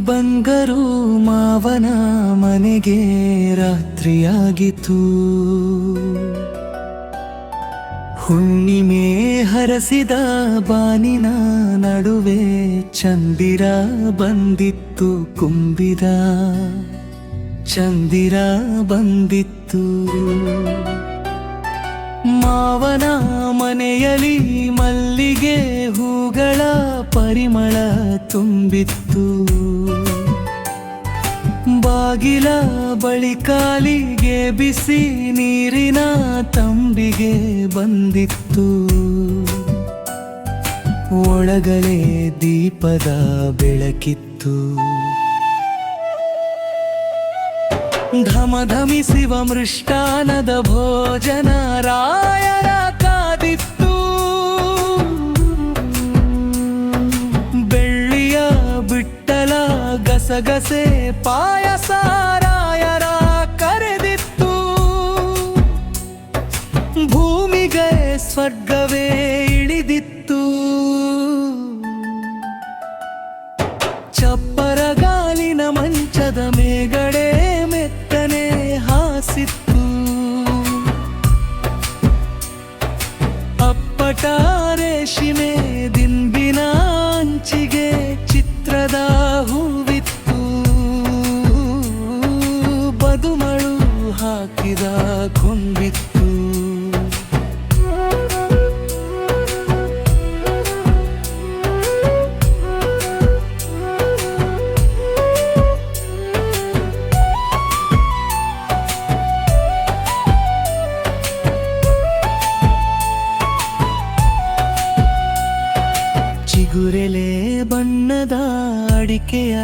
ಮಂಗರು ಮಾವನ ಮನೆಗೆ ರಾತ್ರಿಯಾಗಿತು ಹುಣ್ಣಿಮೆ ಹರಸಿದ ಬಾನಿನ ನಡುವೆ ಚಂದಿರ ಬಂದಿತ್ತು ಕುಂಬಿದ ಚಂದಿರ ಬಂದಿತ್ತು. ಮಾವನ ಮನೆಯಲ್ಲಿ ಮಲ್ಲಿಗೆ ಹೂಗಳ ಪರಿಮಳ ತುಂಬಿತ್ತು. ಬಾಗಿಲ ಬಳಿ ಕಾಲಿಗೆ ಬಿಸಿ ನೀರಿನ ತಂಬಿಗೆ ಬಂದಿತ್ತು. ಒಳಗಲೇ ದೀಪದ ಬೆಳಕಿತ್ತು. ಘಮಘಮಿಸುವ ಮೃಷ್ಟಾನದ ಭೋಜನ ಗಸಗಸೆ ಪಾಯಸ ರಾಯರ ಕರೆದಿತ್ತು. ಭೂಮಿಗೆ ಸ್ವರ್ಗವೇ ಇಳಿದಿತ್ತು. ಚಪ್ಪರ ಗಾಲಿನ ಮಂಚದ ಮೇಗಡೆ ಮೆತ್ತನೆ ಹಾಸಿತ್ತು. ಅಪ್ಪಟ ರೇಷಿಮೆ ದಿಂಬಿನ ಹಾಕಿದ ಕೊಂಬಿತ್ತು ಚಿಗುರೆಲೆ ಬಣ್ಣದ ಅಡಿಕೆಯ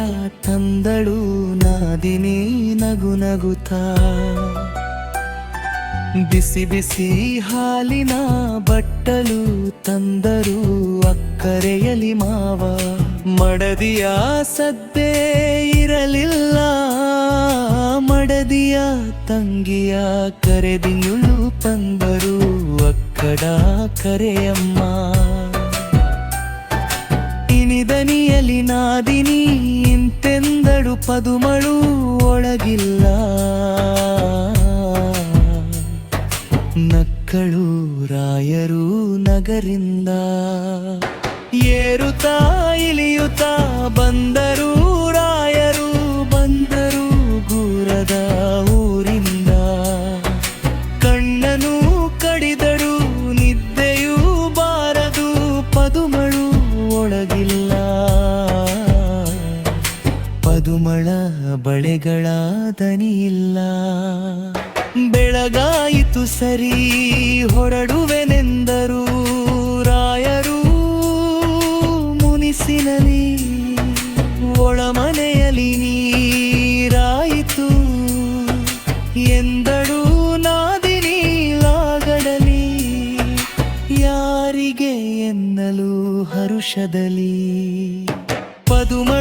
ತಂದಳು ನಾದಿನಿ ನಗು ನಗುತ. ಬಿಸಿ ಬಿಸಿ ಹಾಲಿನ ಬಟ್ಟಲು ತಂದರು ಅಕ್ಕರೆಯಲಿ ಮಾವ. ಮಡದಿಯ ಸದ್ದೇ ಇರಲಿಲ್ಲ, ಮಡದಿಯ ತಂಗಿಯ ಕರೆದಿಯುಳು ತಂದರು ಅಕ್ಕಡ ಕರೆಯಮ್ಮ. ಇನಿದನಿಯಲಿ ನಾದಿನಿ ಇಂತೆಂದಡು ಪದುಮಳು ಒಳಗಿಲ್ಲ. ನಕ್ಕಳು ರಾಯರು ನಗರಿಂದ ಏರುತ್ತಾ ಇಳಿಯುತ್ತಾ ಬಂದರು ಬಳೆಗಳ ಇಲ್ಲ ಬೆಳಗಾಯಿತು ಸರಿ, ಹೊರಡುವೆನೆಂದರು ರಾಯರು ಮುನಿಸಿನಲಿ, ಒಳಮನೆಯಲ್ಲಿ ನೀರಾಯಿತು. ಎಂದಳು ನಾದಿನೀಲಾಗಡಲಿ ಯಾರಿಗೆ ಎನ್ನಲು ಹರುಷದಲ್ಲಿ. ಪದುಮ